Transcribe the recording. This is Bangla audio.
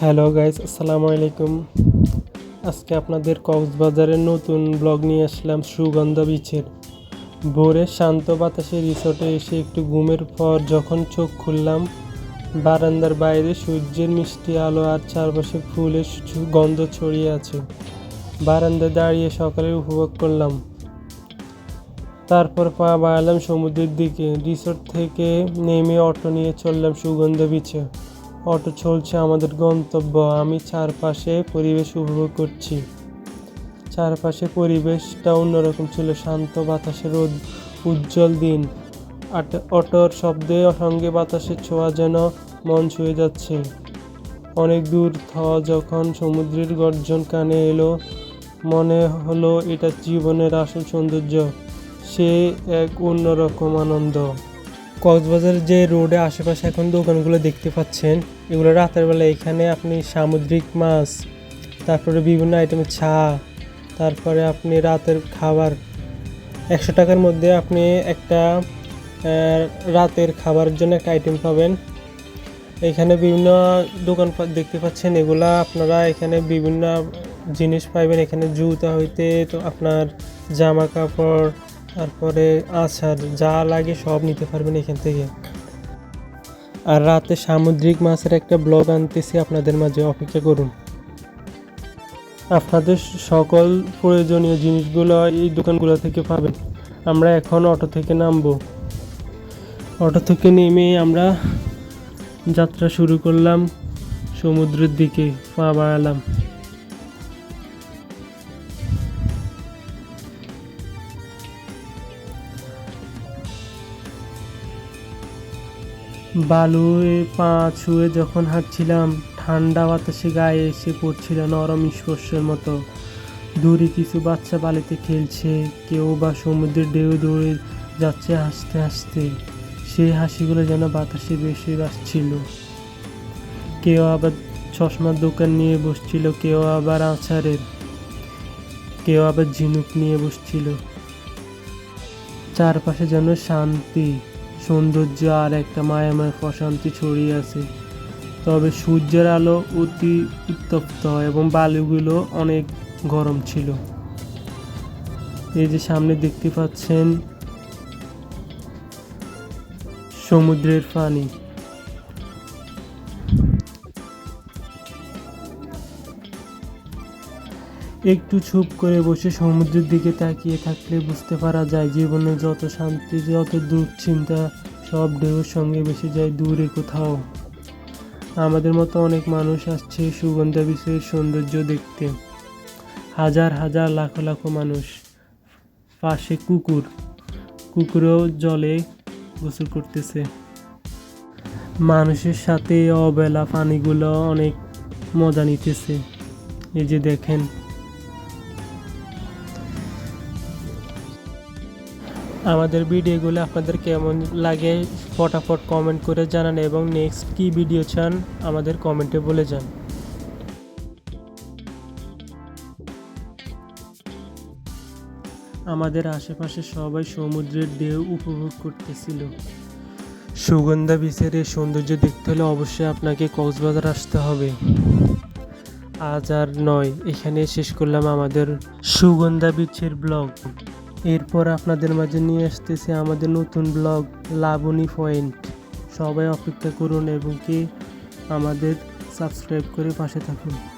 হ্যালো গাইস, আসসালামু আলাইকুম। আজকে আপনাদের কক্সবাজারের নতুন ব্লগ নিয়ে আসলাম সুগন্ধা বিচের ভোরে শান্ত বাতাসে রিসোর্টে এসে একটু ঘুমের পর যখন চোখ খুললাম, বারান্দার বাইরে সূর্যের মিষ্টি আলো আর চারপাশে ফুলের গন্ধ ছড়িয়ে আছে। বারান্দায় দাঁড়িয়ে সকালে উপভোগ করলাম। তারপর পা বাড়ালাম সমুদ্রের দিকে। রিসোর্ট থেকে নেমে অটো নিয়ে চললাম সুগন্ধা বিচে অটো চলছে আমাদের গন্তব্য। আমি চারপাশে পরিবেশ উপভোগ করছি। চারপাশে পরিবেশটা অন্যরকম ছিল, শান্ত বাতাসের রোদ, উজ্জ্বল দিন। অটোর শব্দে সঙ্গে বাতাসের ছোঁয়া যেন মন ছুঁয়ে যাচ্ছে। অনেক দূর থ যখন সমুদ্রের গর্জন কানে এলো, মনে হলো এটা জীবনের আসল সৌন্দর্য। সে এক অন্যরকম আনন্দ। কক্সবাজার যে রোডে আশেপাশে এখন দোকানগুলো দেখতে পাচ্ছেন, এগুলো রাতের বেলা এখানে আপনি সামুদ্রিক মাছ, তারপরে বিভিন্ন আইটেমের চা, তারপরে আপনি রাতের খাবার। একশো টাকার মধ্যে আপনি একটা রাতের খাবারের জন্য একটা আইটেম পাবেন। এখানে বিভিন্ন দোকান দেখতে পাচ্ছেন, এগুলা আপনারা এখানে বিভিন্ন জিনিস পাইবেন। এখানে জুতা হইতে তো আপনার জামা কাপড় তারপরে আচার যা লাগে সব নিতে পারবেন এখান থেকে। আর রাতে সামুদ্রিক মাছের একটা ব্লগ আনতেছি আপনাদের মাঝে, অপেক্ষা করুন। আপনাদের সকল প্রয়োজনীয় জিনিসগুলো এই দোকানগুলো থেকে পাবেন। আমরা এখন অটো থেকে নামবো। অটো থেকে নেমে আমরা যাত্রা শুরু করলাম। সমুদ্রের দিকে পা বাড়ালাম। বালুয়ে পা ছুঁয়ে যখন হাঁটছিলাম, ঠান্ডা বাতাসে গায়ে এসে পড়ছিল নরম স্পর্শের মতো। দূরে কিছু বাচ্চা বালিতে খেলছে, কেউ বা সমুদ্রের ঢেউ দৌড়ে যাচ্ছে হাসতে হাসতে। সেই হাসিগুলো যেন বাতাসে বেশি আসছিল। কেউ আবার চশমার দোকান নিয়ে বসছিল, কেউ আবার আচারের, কেউ আবার ঝিনুক নিয়ে বসছিল। চারপাশে যেন শান্তি। সৌন্দর্য আর একটা মায়াময় প্রশান্তি ছড়িয়ে আছে। তবে সূর্যের আলো অতি উত্তপ্ত এবং বালুগুলো অনেক গরম ছিল। এই যে সামনে দেখতে পাচ্ছেন সমুদ্রের পানি। একটু চুপ করে বসে সমুদ্রের দিকে তাকিয়ে থাকলে বুঝতে পারা যায় জীবনে যত শান্তি, যত দুশ্চিন্তা, সব ঢেউর সঙ্গে বেশি যায় দূরে কোথাও। আমাদের মতো অনেক মানুষ আসছে সুগন্ধা বিষয়ের সৌন্দর্য দেখতে। হাজার হাজার লাখো লাখো মানুষ। পাশে কুকুর। কুকুরও জলে গোসল করতেছে। মানুষের সাথে অবেলা পানিগুলো অনেক মজা নিতেছে। এই যে দেখেন আমাদের ভিডিওগুলো আপনাদের কেমন লাগে ফটাফট কমেন্ট করে জানান এবং নেক্সট কী ভিডিও চান আমাদের কমেন্টে বলে যান। আমাদের আশেপাশে সবাই সমুদ্রের ঢেউ উপভোগ করতেছিল। সুগন্ধা বিচের এই সৌন্দর্য দেখতে হলে অবশ্যই আপনাকে কক্সবাজার আসতে হবে। আজ আর নয় এখানে শেষ করলাম আমাদের সুগন্ধা বিচের ব্লগ এরপর আপনাদের মাঝে নিয়ে আসতেছে আমাদের নতুন ব্লগ লাবণী পয়েন্ট। সবাই অপেক্ষা করুন এবং কি আমাদের সাবস্ক্রাইব করে পাশে থাকুন।